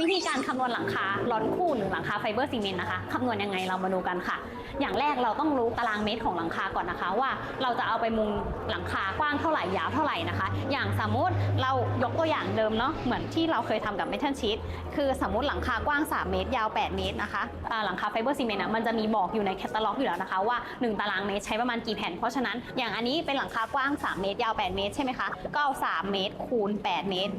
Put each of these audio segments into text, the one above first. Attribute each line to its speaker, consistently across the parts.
Speaker 1: วิธีการคำนวณหลังคาร้อนคู่หรือหลังคาไฟเบอร์ซีเมนต์นะคะคำนวณยังไงเรามาดูกันค่ะ อย่างแรกเราต้องรู้ตารางเมตรของหลังคาก่อนนะคะ ว่าเราจะเอาไปมุงหลังคากว้างเท่าไหร่ยาวเท่าไหร่นะคะ อย่างสมมุติเรายกตัวอย่างเดิมเนาะเหมือนที่เราเคยทำกับเมทัลชีตคือสมมติหลังคากว้าง 3 เมตร ยาว 8 เมตรนะคะหลังคาไฟเบอร์ซีเมนต์อะมันจะมีบอกอยู่ในแคตตาล็อกอยู่แล้วนะคะว่า 1 ตารางเมตรใช้ประมาณกี่แผ่นเพราะฉะนั้นอย่างอันนี้เป็นหลังคากว้าง 3 เมตร ยาว 8 เมตรใช่ไหมคะก็เอา3เมตรคูณ 8 เมตร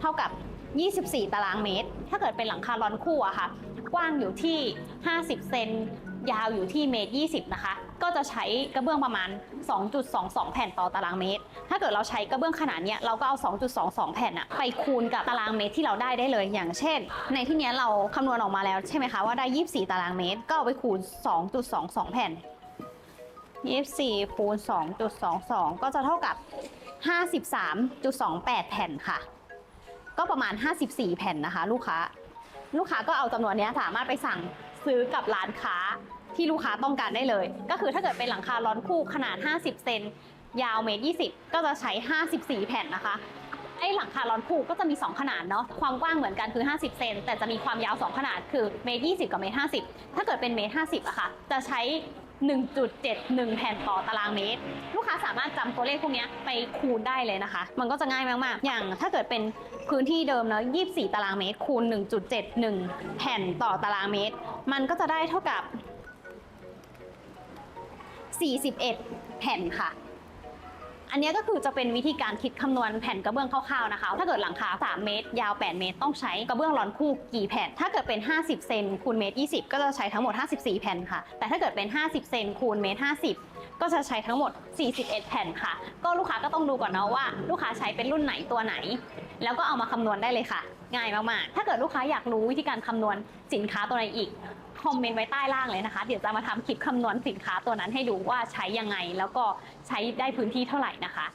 Speaker 1: เท่ากับ 24 ตารางเมตร ถ้าเกิดเป็นหลังคาร้อนคู่อะค่ะ กว้างอยู่ที่ 50 เซน ยาวอยู่ที่เมตร 20 นะคะ ก็จะใช้กระเบื้องประมาณ 2.22 แผ่นต่อตารางเมตร ถ้าเกิดเราใช้กระเบื้องขนาดเนี้ยเราก็เอา 2.22 แผ่นอะไปคูณกับตารางเมตรที่เราได้ได้เลย อย่างเช่น ในที่เนี้ยเราคำนวณออกมาแล้วใช่ไหมคะว่าได้ 24 ตารางเมตร ก็เอาไปคูณ 2.22 แผ่น 24คูณ2.22 ก็จะเท่ากับ 53.28 แผ่นค่ะ ก็ประมาณ 54 แผ่นนะคะ ลูกค้า ลูกค้าก็เอาจำนวนนี้สามารถไปสั่งซื้อกับร้านค้าที่ลูกค้าต้องการได้เลย ก็คือถ้าเกิดเป็นหลังคาร้อนคู่ขนาด 50 เซนยาวเมตร20 ก็จะใช้ 54 แผ่นนะคะไอ้หลังคาร้อนคู่ก็จะมี 2 ขนาดเนาะความกว้างเหมือนกันคือ 50 เซนแต่จะมีความยาว 2 ขนาดคือเมตร20 กับเมตร50 ถ้าเกิดเป็นเมตร50อะค่ะ จะใช้ 1.71 แผ่นต่อตารางเมตร ลูกค้าสามารถจำตัวเลขพวกนี้ไปคูณได้เลยนะคะ มันก็จะง่ายมาก ๆ อย่างถ้าเกิดเป็นพื้นที่เดิมเนาะ24 ตารางเมตร คูณ 1.71 แผ่นต่อตารางเมตร มันก็จะได้เท่ากับ 41 แผ่นค่ะ อันนี้ก็คือจะเป็นวิธีการคิดคำนวณแผ่นกระเบื้องคร่าวๆนะคะ ถ้าเกิดหลังคา 3 เมตร ยาว 8 เมตร ต้องใช้กระเบื้องร้อนคู่กี่แผ่น ถ้าเกิดเป็น 50 เซนคูณเมตร 20 ก็จะใช้ทั้งหมด 54 แผ่นค่ะ แต่ถ้าเกิดเป็น 50 เซนคูณเมตร 50 ก็จะใช้ทั้งหมด 41 แผ่นค่ะ ก็ลูกค้าก็ต้องดูก่อนเนาะว่าลูกค้าใช้เป็นรุ่นไหนตัวไหน แล้วก็เอามาคำนวณได้เลยค่ะ ง่ายมากๆ ถ้าเกิดลูกค้าอยากรู้วิธีการคำนวณสินค้าตัวไหนอีกคอมเมนต์ไว้ใต้ล่างเลยนะคะ เดี๋ยวจะมาทำคลิปคำนวณสินค้าตัวนั้นให้ดูว่าใช้ยังไง แล้วก็ใช้ได้พื้นที่เท่าไหร่นะคะ